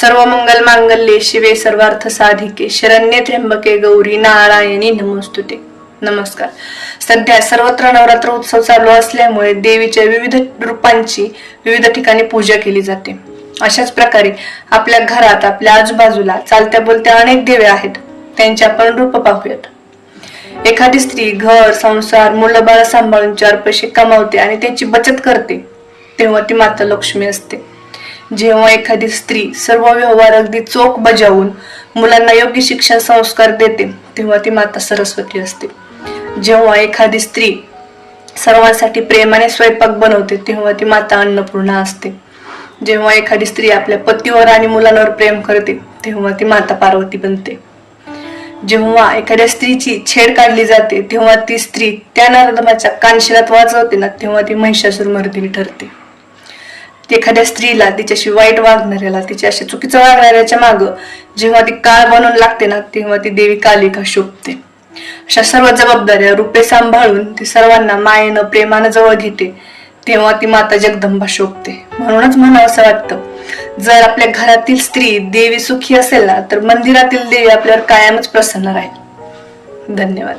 सर्व मंगल मांगल्ये शिवे सर्वार्थ साधिके. शरण्ये त्र्यंबके गौरी नारायणी नमोस्तुते. नमस्कार. सध्या सर्वत्र नवरात्र उत्सव चालू असल्यामुळे देवीच्या विविध रूपांची विविध ठिकाणी पूजा केली जाते. अशाच प्रकारे आपल्या घरात आपल्या आजूबाजूला चालत्या बोलत्या अनेक देवे आहेत. त्यांचे आपण रूप पाहूयात. एखादी स्त्री घर संसार मुलं बाळ सांभाळून चार पैसे कमावते आणि त्याची बचत करते. तेव्हा ती माता लक्ष्मी असते. जेव्हा एखादी स्त्री सर्व व्यवहार अगदी चोख बजावून मुलांना योग्य शिक्षण संस्कार देते तेव्हा ती माता सरस्वती असते. जेव्हा एखादी स्त्री सर्वांसाठी प्रेमाने स्वयंपाक बनवते तेव्हा ती माता अन्नपूर्णा असते. जेव्हा एखादी स्त्री आपल्या पतीवर आणि मुलांवर प्रेम करते तेव्हा ती माता पार्वती बनते. जेव्हा एखाद्या स्त्रीची छेड काढली जाते तेव्हा ती स्त्री त्या नर्दमाच्या कानशिलात वाजवते ना तेव्हा ती महिषासूर मर्दिनी ठरते. एखाद्या स्त्रीला तिच्याशी वाईट वागणाऱ्याला तिच्या अशा चुकीचं वागणाऱ्याच्या मागं जेव्हा ती काळ बनवून लागते ना तेव्हा ती देवी कालिका शोभते. अशा सर्व जबाबदाऱ्या रूपे सांभाळून ती सर्वांना मायेनं प्रेमानं जवळ घेते तेव्हा ती माता जगदंबा शोभते. म्हणूनच म्हणावं असं वाटतं जर आपल्या घरातील स्त्री देवी सुखी असेल ना तर मंदिरातील देवी आपल्यावर कायमच प्रसन्न राहील. धन्यवाद.